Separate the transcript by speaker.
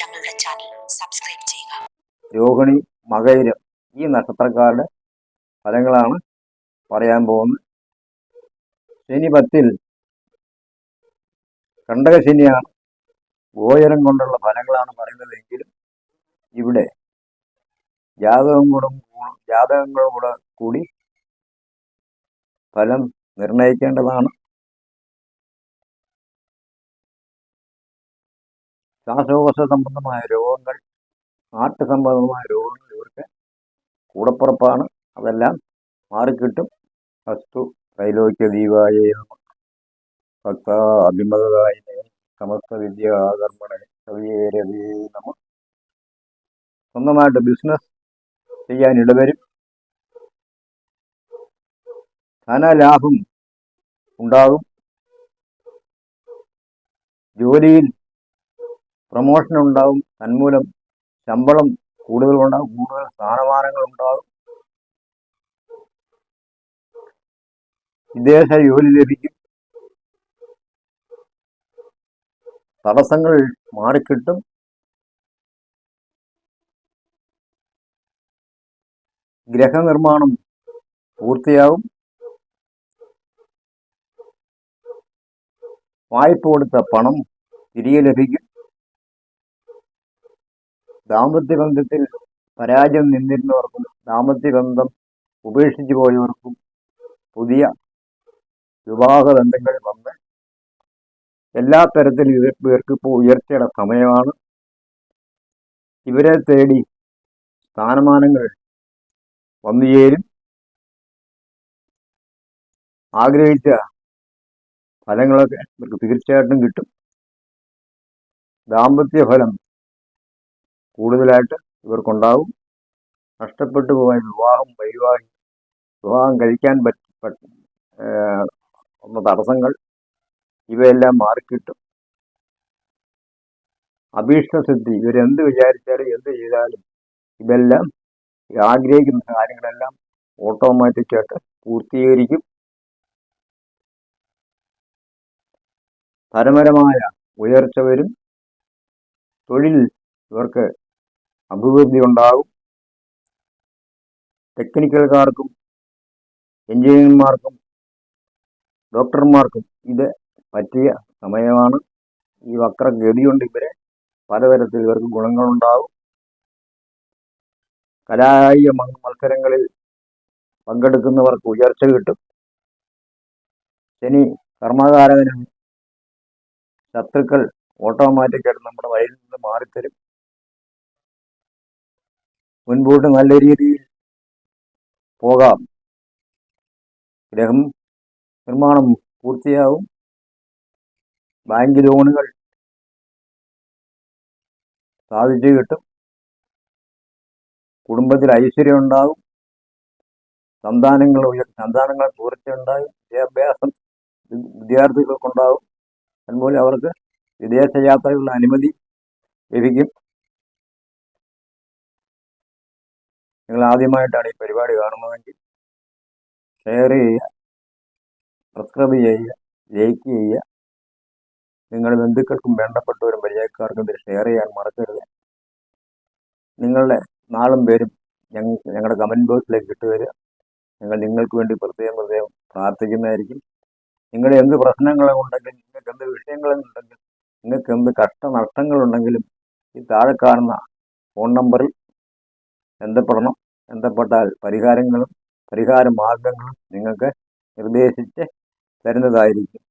Speaker 1: ഞങ്ങളുടെ channel subscribe ചെയ്യുക.
Speaker 2: രോഹിണി മകൈരം ഈ നക്ഷത്രക്കാരുടെ ഫലങ്ങളാണ് പറയാൻ പോകുന്നത്. ശനി പത്തിൽ കണ്ടക ശനിയാണ് ഗോചരം കൊണ്ടുള്ള ഫലങ്ങളാണ് പറയുന്നതെങ്കിലും ഇവിടെ ജാതകം കൂടെ ജാതകങ്ങൾ കൂടെ കൂടി ഫലം നിർണയിക്കേണ്ടതാണ് ശ്വാസകോശ സംബന്ധമായ രോഗങ്ങൾ ഹാർട്ട് സംബന്ധമായ രോഗങ്ങൾ ഇവർക്ക് കൂടപ്പുറപ്പാണ്. അതെല്ലാം മാറിക്കിട്ടും. വസ്തു ത്രൈലോക്യ ദീപായ ഭക്ത അഭിമതായ സമസ്ത വിദ്യാകർമ്മണ കവിയേരവേ നമ. സ്വന്തമായിട്ട് ബിസിനസ് ചെയ്യാൻ ഇടവരും. ധനലാഭം ഉണ്ടാകും. ജോലിയിൽ പ്രമോഷൻ ഉണ്ടാവും. തന്മൂലം ശമ്പളം കൂടുതൽ ഉണ്ടാകും കൂടുതൽ സ്ഥാനമാനങ്ങൾ ഉണ്ടാകും വിദേശ ജോലി ലഭിക്കും. തടസ്സങ്ങൾ മാറിക്കിട്ടും. ഗ്രഹനിർമ്മാണം പൂർത്തിയാവും. വായ്പ കൊടുത്ത പണം തിരികെ ലഭിക്കും. ദാമ്പത്യ ബന്ധത്തിൽ പരാജയം നിന്നിരുന്നവർക്കും ദാമ്പത്യ ബന്ധം ഉപേക്ഷിച്ചു പോയവർക്കും പുതിയ വിവാഹ ബന്ധങ്ങൾ വന്ന് എല്ലാ തരത്തിലും ഇവർ പേർക്ക് ഇപ്പോൾ ഉയർച്ചയുടെ സമയമാണ്. ഇവരെ തേടി സ്ഥാനമാനങ്ങൾ വന്നു ചേരും. ആഗ്രഹിച്ച ഫലങ്ങളൊക്കെ ഇവർക്ക് തീർച്ചയായിട്ടും കിട്ടും. ദാമ്പത്യ ഫലം കൂടുതലായിട്ട് ഇവർക്കുണ്ടാവും. നഷ്ടപ്പെട്ടു പോയ വിവാഹം വൈവാഹി വിവാഹം കഴിക്കാൻ പറ്റ ഒന്ന് തടസ്സങ്ങൾ ഇവയെല്ലാം മാറിക്കിട്ടും. അഭീഷ്ടസിദ്ധി ഇവരെന്ത് വിചാരിച്ചാലും എന്ത് ചെയ്താലും ഇതെല്ലാം ആഗ്രഹിക്കുന്ന കാര്യങ്ങളെല്ലാം ഓട്ടോമാറ്റിക്കായിട്ട് പൂർത്തീകരിക്കും. പരമരമായ ഉയർച്ച വരും തൊഴിൽ ഇവർക്ക് അഭിവൃദ്ധി ഉണ്ടാകും. ടെക്നിക്കൽകാർക്കും എഞ്ചിനീയർമാർക്കും ഡോക്ടർമാർക്കും ഇത് പറ്റിയ സമയമാണ്. ഈ വക്രഗതി കൊണ്ട് ഇവരെ. പലതരത്തിൽ ഇവർക്ക് ഗുണങ്ങളുണ്ടാകും. കലാകായിക മത്സരങ്ങളിൽ പങ്കെടുക്കുന്നവർക്ക് ഉയർച്ച കിട്ടും. ശനി കർമ്മകാരകനും ശത്രുക്കൾ ഓട്ടോമാറ്റിക്കായിട്ട് നമ്മുടെ വയലിൽ നിന്ന് മാറിത്തരും. മുൻപോട്ട് നല്ല രീതിയിൽ പോകാം. ഗ്രഹം നിർമ്മാണം പൂർത്തിയാവും. ബാങ്ക് ലോണുകൾ സാധിച്ചു കിട്ടും. കുടുംബത്തിൽ ഐശ്വര്യം ഉണ്ടാകും. സന്താനങ്ങൾ ഉയർ സന്താനങ്ങൾ പൂർത്തിയുണ്ടാകും വിദ്യാഭ്യാസം വിദ്യാർത്ഥികൾക്കുണ്ടാകും. അതുപോലെ അവർക്ക് വിദേശയാത്രയുള്ള അനുമതി ലഭിക്കും. നിങ്ങൾ ആദ്യമായിട്ടാണ് ഈ പരിപാടി കാണുന്നതെങ്കിൽ ഷെയർ ചെയ്യുക സബ്സ്ക്രൈബ് ചെയ്യുക ലൈക്ക് ചെയ്യുക. നിങ്ങളുടെ ബന്ധുക്കൾക്കും വേണ്ടപ്പെട്ടവരും പരിചയക്കാർക്കും ഇത് ഷെയർ ചെയ്യാൻ മറക്കരുത്. നിങ്ങളുടെ നാളും പേരും ഞങ്ങൾ ഞങ്ങളുടെ കമന്റ് ബോക്സിലേക്ക് ഇട്ടുതരിക ഞങ്ങൾ നിങ്ങൾക്ക് വേണ്ടി പ്രത്യേകം പ്രത്യേകം പ്രാർത്ഥിക്കുന്നതായിരിക്കും. നിങ്ങളുടെ എന്ത് പ്രശ്നങ്ങളും പ്രശ്നങ്ങളുണ്ടെങ്കിലും നിങ്ങൾക്ക് എന്ത് വിഷയങ്ങളുണ്ടെങ്കിലും നിങ്ങൾക്ക് എന്ത് കഷ്ടനഷ്ടങ്ങളുണ്ടെങ്കിലും ഈ താഴെ കാണുന്ന ഫോൺ നമ്പറിൽ ബന്ധപ്പെടണം. ബന്ധപ്പെട്ടാൽ പരിഹാരങ്ങളും പരിഹാര മാർഗങ്ങളും നിങ്ങൾക്ക് നിർദ്ദേശിച്ച് തരുന്നതായിരിക്കും.